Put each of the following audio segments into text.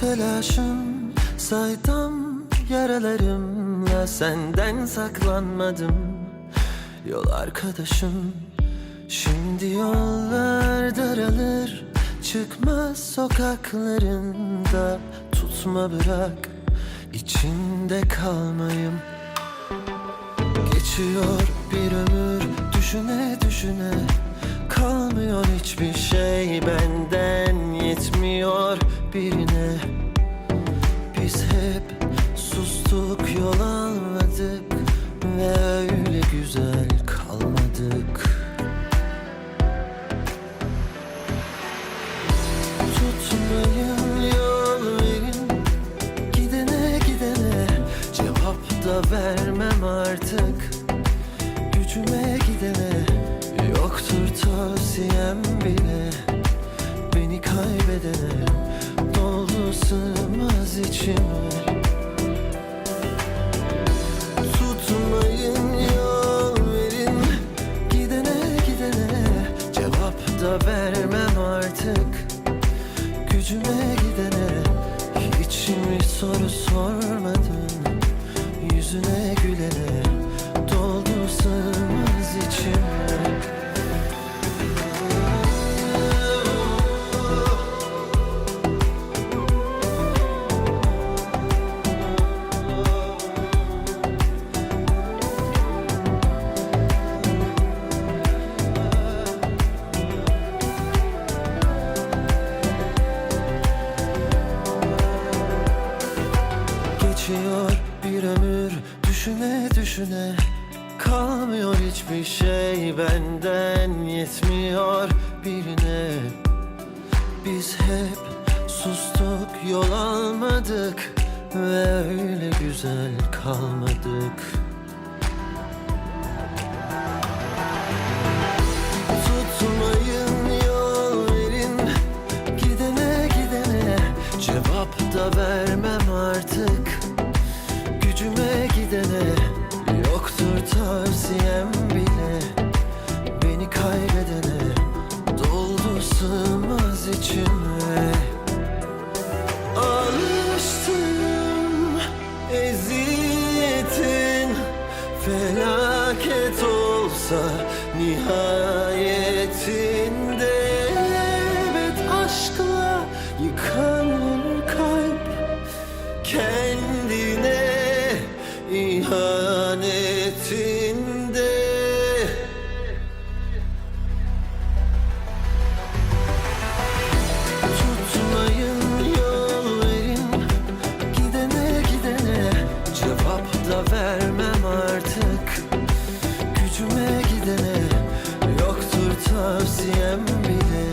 telaşım Saydam yaralarımla senden saklanmadım Yol arkadaşım. Şimdi yollar daralır Çıkmaz sokaklarında. Tutma bırak içinde kalmayım. Geçiyor bir ömür düşüne düşüne. Kalmıyor hiçbir şey birine Biz hep sustuk yol almadık Ve öyle güzel kalmadık. Tutmayın yol Gidene gidene Cevap da vermem artık. Gücüme gidene Yoktur tavsiyem bile içime Tutmayın yol verin. Gidene gidene Cevap da vermem artık. Gücüme gidene Hiç mi soru sormadın? Yüzüne gülene düşüne düşüne Kalmıyor hiçbir şey. Benden yetmiyor birine. Biz hep sustuk yol almadık Ve öyle güzel kalmadık. Tutmayın yol verin Gidene gidene Cevap da vermem artık tavsiyem bile Beni kaybedene Doldu sığmaz içime. Alıştım eziyetin Felaket olsa nihayetinde da vermem artık. Gücüme gidene Yoktur tavsiyem bile.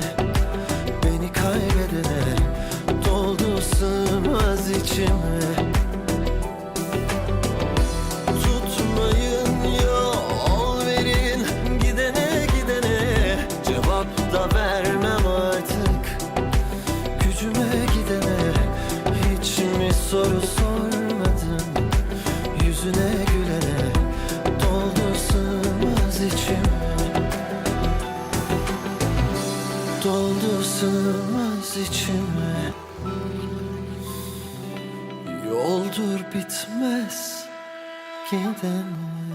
Beni kaybedene Doldu sığmaz içime. Tutmayın yol verin Gidene gidene. Cevap da vermem artık. Gücüme gidene Hiç mi soru içime Yoldur bitmez gidene